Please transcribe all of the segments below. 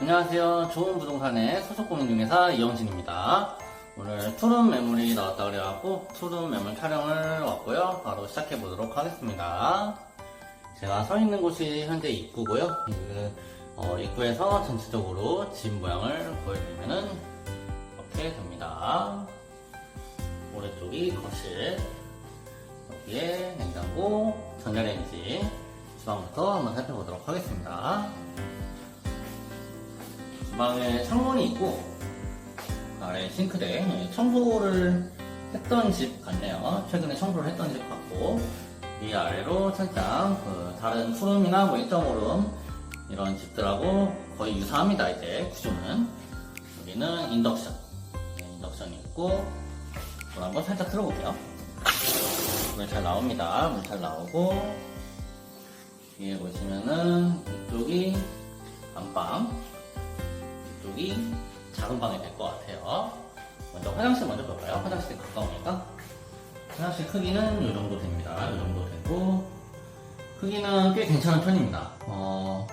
안녕하세요. 좋은 부동산의 소속 공인중개사 이영진입니다. 오늘 투룸 매물이 나왔다 그래갖고 투룸 매물 촬영을 왔고요. 바로 시작해 보도록 하겠습니다. 제가 서 있는 곳이 현재 입구고요. 그, 어, 입구에서 전체적으로 집 모양을 보여드리면은 이렇게 됩니다. 오른쪽이 거실, 여기에 냉장고, 전자레인지, 주방부터 한번 살펴보도록 하겠습니다. 주방에 창문이 있고 아래 싱크대 예, 청소를 했던 집 같네요. 최근에 청소를 했던 집 같고 위 아래로 살짝 그 다른 투룸이나 뭐 1.5룸 이런 집들하고 거의 유사합니다. 이제 구조는 여기는 인덕션 네, 인덕션이 있고 물 한번 살짝 틀어볼게요. 물 잘 나옵니다. 물 잘 나오고 위에 보시면은 이쪽이 안방 이쪽이 작은 방이 될 것 같아요. 먼저 화장실 먼저 볼까요? 화장실이 가까우니까. 화장실 크기는 이 정도 됩니다. 이 정도 되고, 크기는 꽤 괜찮은 편입니다. 어,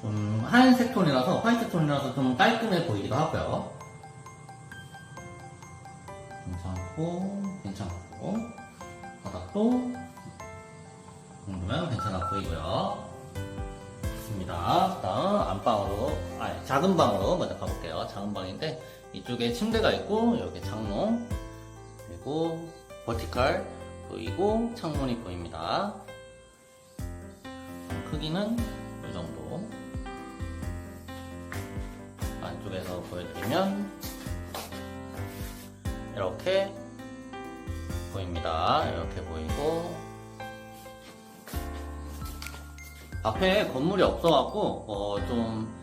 좀 하얀색 톤이라서, 화이트 톤이라서 좀 깔끔해 보이기도 하고요. 괜찮고, 괜찮고, 바닥도, 이 정도면 괜찮아 보이고요. 좋습니다. 다음 안방으로, 작은 방으로 먼저 가볼게요. 작은 방인데 이쪽에 침대가 있고 여기 장롱 그리고 버티칼 보이고 창문이 보입니다. 크기는 이 정도. 안쪽에서 보여드리면 이렇게 보입니다. 이렇게 보이고 앞에 건물이 없어갖고 어, 좀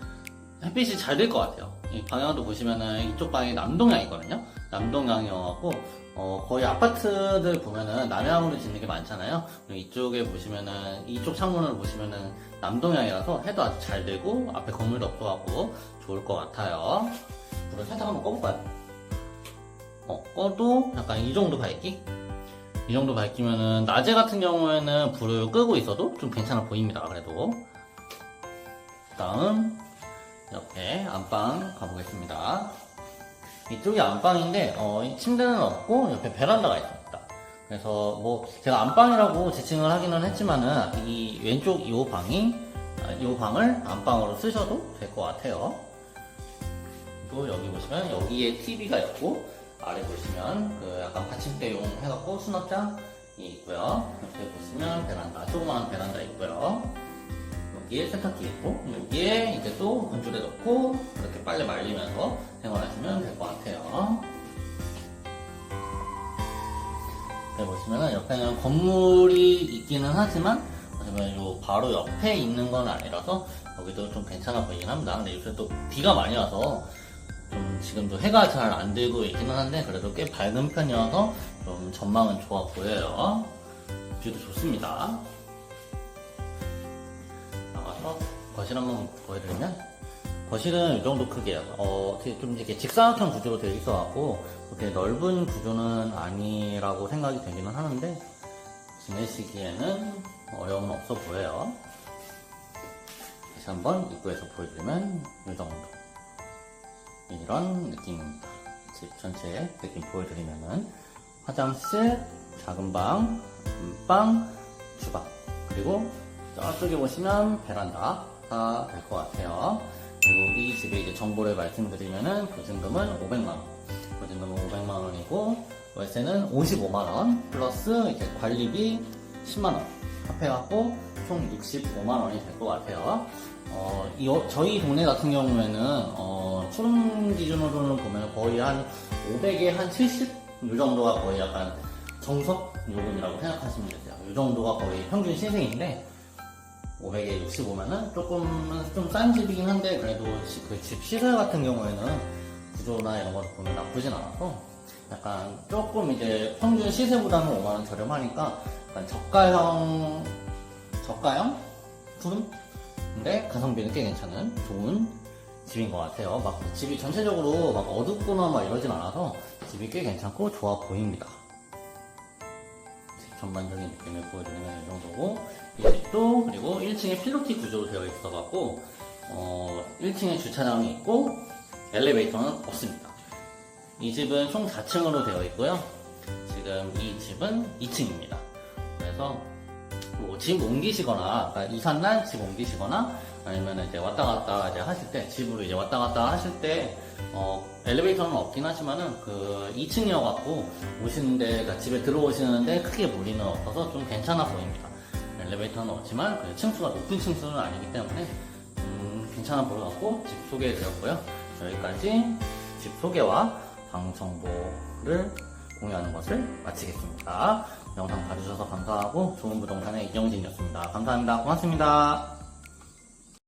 햇빛이 잘될것 같아요. 이 방향도 보시면은 이쪽 방이 남동향이거든요. 남동향이어갖고 어, 거의 아파트들 보면은 남향으로 짓는 게 많잖아요. 이쪽에 보시면은 이쪽 창문을 보시면은 남동향이라서 해도 아주 잘 되고 앞에 건물도 없어갖고 좋을 것 같아요. 불을 살짝 한번 꺼볼까요? 어, 꺼도 약간 이 정도 밝기? 이 정도 밝히면은 낮에 같은 경우에는 불을 끄고 있어도 좀 괜찮아 보입니다. 그래도 다음 옆에 안방 가보겠습니다. 이쪽이 안방인데 어, 이 침대는 없고 옆에 베란다가 있습니다. 그래서 뭐 제가 안방이라고 지칭을 하기는 했지만은 이 왼쪽 이 방이 아, 이 방을 안방으로 쓰셔도 될 것 같아요. 그리고 여기 보시면 여기에 TV가 있고 아래 보시면 그 약간 받침대용 해갖고 수납장이 있고요. 옆에 보시면 베란다, 조그마한 베란다 있고요. 여기에 세탁기 있고 여기에 이제 또 건조대 넣고 이렇게 빨래 말리면서 생활하시면 될 것 같아요. 여기 보시면은 옆에는 건물이 있기는 하지만 하지만 요 바로 옆에 있는 건 아니라서 여기도 좀 괜찮아 보이긴 합니다. 근데 요새 또 비가 많이 와서 좀 지금도 해가 잘 안 들고 있기는 한데 그래도 꽤 밝은 편이어서 좀 전망은 좋아 보여요. 뷰도 좋습니다. 거실 한번 보여드리면 거실은 이 정도 크기예요. 어, 어떻게 좀 이렇게 직사각형 구조로 되어 있어갖고 그렇게 넓은 구조는 아니라고 생각이 되기는 하는데 지내시기에는 어려움은 없어 보여요. 다시 한번 입구에서 보여드리면 이 정도. 이런 느낌입니다. 집 전체 느낌 보여드리면은 화장실, 작은 방, 안방, 주방 그리고 저쪽에 보시면 베란다 가 될 것 같아요. 그리고 이 집의 이제 정보를 말씀드리면은 보증금은 500만 원, 보증금은 500만 원이고 월세는 55만 원 플러스 이제 관리비 10만 원 합해갖고 총 65만 원이 될 것 같아요. 어, 이, 저희 동네 같은 경우에는 어, 수능 기준으로는 보면 거의 한 500에 한 70? 이 정도가 거의 약간 정석 요금이라고 생각하시면 되세요. 이 정도가 거의 평균 시세인데 500에 65면은 조금 좀 싼 집이긴 한데 그래도 그 집 시설 같은 경우에는 구조나 이런 걸 보면 나쁘진 않아서 약간 조금 이제 평균 시세보다는 5만원 저렴하니까 약간 저가형 저가형 푸른 근데 가성비는 꽤 괜찮은 좋은 집인 것 같아요. 막 집이 전체적으로 막 어둡거나 막 이러진 않아서 집이 꽤 괜찮고 좋아 보입니다. 집 전반적인 느낌을 보여드리면 이 정도고 이 집도 그리고 1층에 필로티 구조로 되어 있어 갖고 어, 1층에 주차장이 있고 엘리베이터는 없습니다. 이 집은 총 4층으로 되어 있고요. 지금 이 집은 2층입니다. 그래서 뭐 집 옮기시거나 그러니까 이삿날 집 옮기시거나 아니면 이제 왔다 갔다 이제 하실 때 집으로 이제 왔다 갔다 하실 때 어, 엘리베이터는 없긴 하지만은 그 2층이어 갖고 오시는데 그러니까 집에 들어오시는데 크게 무리는 없어서 좀 괜찮아 보입니다. 엘리베이터는 없지만 그 층수가 높은 층수는 아니기 때문에 음, 괜찮아 보여 갖고 집 소개해 드렸고요. 여기까지 집 소개와 방 정보를 공유하는 것을 마치겠습니다. 영상 봐주셔서 감사하고 좋은 부동산의 이정진이었습니다. 감사합니다. 고맙습니다.